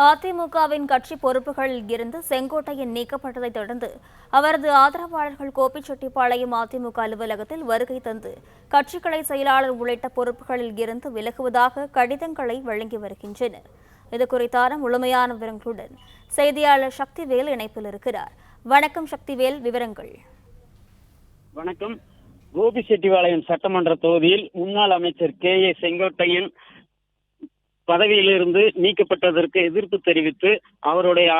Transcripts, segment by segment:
அதிமுகவின் கட்சி பொறுப்புகளில் இருந்து செங்கோட்டையன் நீக்கப்பட்டதைத் தொடர்ந்து அவரது ஆதரவாளர்கள் கோபிச்செட்டிப்பாளையம் அதிமுக அலுவலகத்தில் வருகை தந்து கட்சிக்கலை செயலாளர் உள்ளிட்ட பொறுப்புகளில் இருந்து விலகுவதாக கடிதங்களை வழங்கி வருகின்றனர் இது குறித்தான முழுமையான விவரங்களுடன் செய்தியாளர் சக்திவேல் இணைப்பில் இருக்கிறார். வணக்கம் சக்திவேல் விவரங்கள். வணக்கம். கோபிச்செட்டிப்பாளையம் சட்டமன்ற தொகுதியில் முன்னாள் அமைச்சர் கே ஏ செங்கோட்டையன் பதவியிலிருந்து நீக்கப்பட்டதற்கு எதிர்ப்பு தெரிவித்து அவருடைய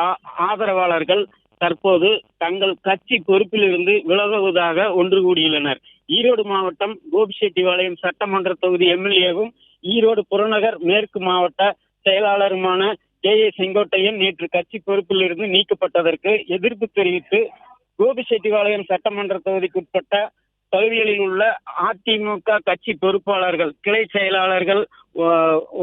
ஆதரவாளர்கள் தற்போது தங்கள் கட்சி பொறுப்பிலிருந்து விலகுவதாக ஒன்று கூடியுள்ளனர் ஈரோடு மாவட்டம் கோபிச்செட்டிபாளையம் சட்டமன்ற தொகுதி எம்எல்ஏவும் ஈரோடு புறநகர் மேற்கு மாவட்ட செயலாளருமான கே ஏ செங்கோட்டையன் நேற்று கட்சி பொறுப்பிலிருந்து நீக்கப்பட்டதற்கு எதிர்ப்பு தெரிவித்து கோபிச்செட்டிபாளையம் சட்டமன்ற தொகுதிக்குட்பட்ட பகுதிகளில் உள்ள அதிமுக கட்சி பொறுப்பாளர்கள் கிளை செயலாளர்கள்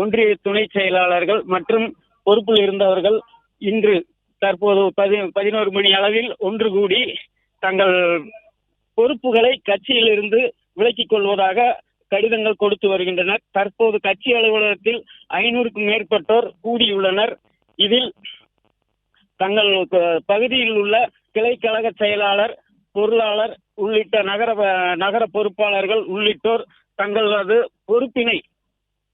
ஒன்றிய துணை செயலாளர்கள் மற்றும் பொறுப்பில் இருந்தவர்கள் இன்று தற்போது பதி பதினோரு மணி அளவில் ஒன்று கூடி தங்கள் பொறுப்புகளை கட்சியிலிருந்து விலக்கிக் கொள்வதாக கடிதங்கள் கொடுத்து வருகின்றனர். தற்போது கட்சி அலுவலகத்தில் ஐநூறுக்கும் மேற்பட்டோர் கூடியுள்ளனர். இதில் தங்கள் பகுதியில் உள்ள கிளை கழக செயலாளர் பொருளாளர் உள்ளிட்ட நகர நகர பொறுப்பாளர்கள் உள்ளிட்டோர் தங்களது பொறுப்பினை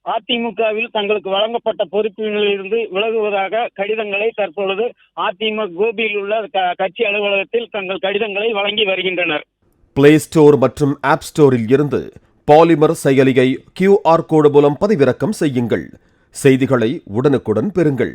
அதிமுகவில் தங்களுக்கு வழங்கப்பட்ட பொறுப்பினிலிருந்து விலகுவதாக கடிதங்களை தற்பொழுது அதிமுக கோபியில் உள்ள க- கட்சி அலுவலகத்தில் தங்கள் கடிதங்களை வழங்கி வருகின்றனர். பிளே ஸ்டோர் மற்றும் ஆப் ஸ்டோரில் இருந்து பாலிமர் செயலியை கியூஆர் கோடு மூலம் பதிவிறக்கம் செய்யுங்கள். செய்திகளை உடனுக்குடன் பெறுங்கள்.